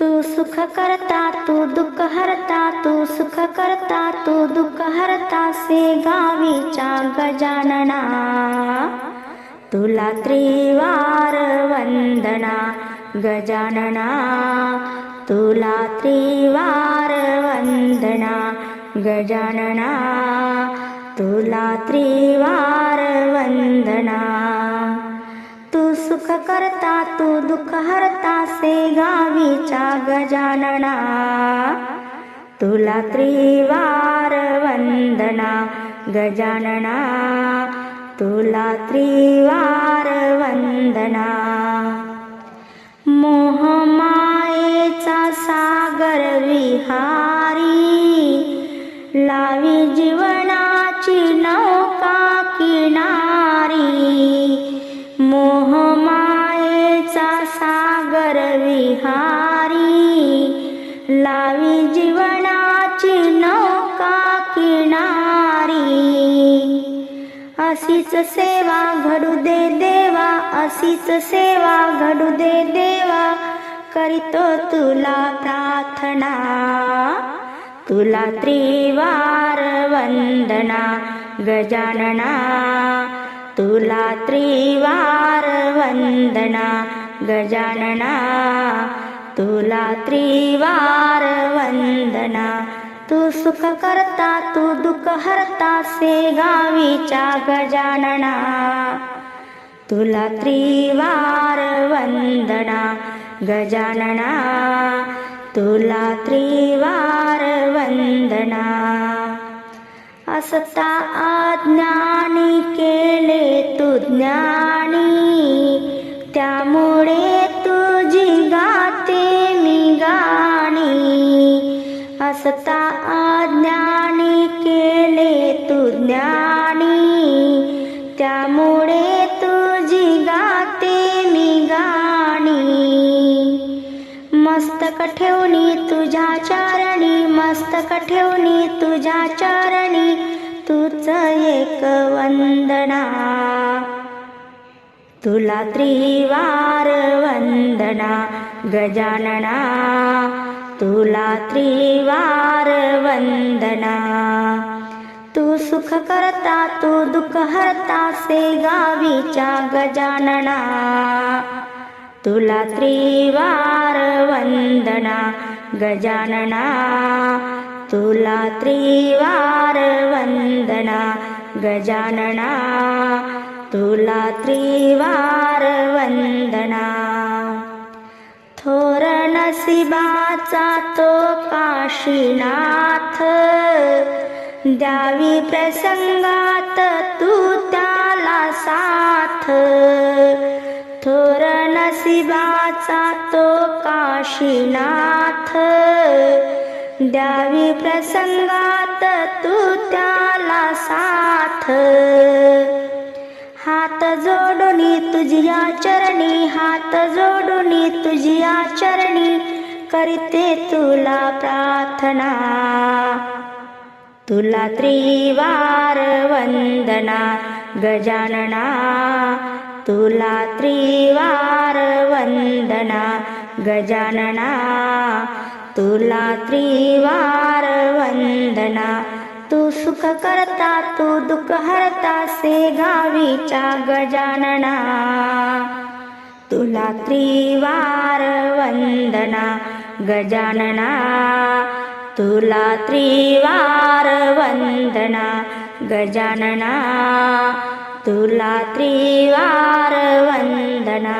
तू सुख करता तू दुःख हरता तू सुख करता तू दुःख हरता से गावीच्या गजानना. तुला त्रिवार वंदना गजानना. तुला त्रिवार वंदना गजानना. तुला त्रिवार वंदना. तू सुख करता तू दुःख हरता असे गावीच्या गजानना. तुला त्रिवार वंदना गजानना. तुला त्रिवार वंदना. मोहमायेचा सागर विहार अशीच सेवा घडू दे देवा अशीच सेवा घडू दे देवा. करीतो तुला प्रार्थना तुला त्रिवार वंदना गजानना. तुला त्रिवार वंदना गजानना. तुला त्रिवार वंदना तू सुख करता तू दुःख हरता से गावीच्या गजानना. तुला त्रिवार वंदना गजानना. तुला त्रिवार वंदना. असता अज्ञानी केले तू ज्ञानी त्यामुळे तुझी गाते मी गाणी. असता ज्ञानी त्यामुळे तुझी गाते मी गाणी. मस्तक ठेवणी तुझ्या चरणी मस्तक ठेवणी तुझ्या चरणी तुझ एक वंदना. तुला त्रिवार वंदना गजानना. तुला त्रिवार वंदना. तू सुख करता तू दुःख हरता से गावीच्या गजानना. तुला त्रिवार वंदना गजानना. तुला त्रिवार वंदना गजानना. तुला त्रिवार वंदना. थोर नसिबाचा तो काशीनाथ. द्यावी प्रसंगात तू त्याला साथ. थोर नसिबाचा तो काशीनाथ द्यावी प्रसंगात तू त्याला साथ. हात जोडुनी तुझ्या चरणी हात जोडुनी तुझ्या चरणी करते तुला प्रार्थना. तुला त्रिवार वंदना गजानना। तुला त्रिवार वंदना गजानना। तुला त्रिवार वंदना तू सुख करता तू दुःख हरता से गावीच्या गजानना। तुला त्रिवार वंदना गजानना। तुला त्रिवार वंदना गजानना तुला त्रिवार वंदना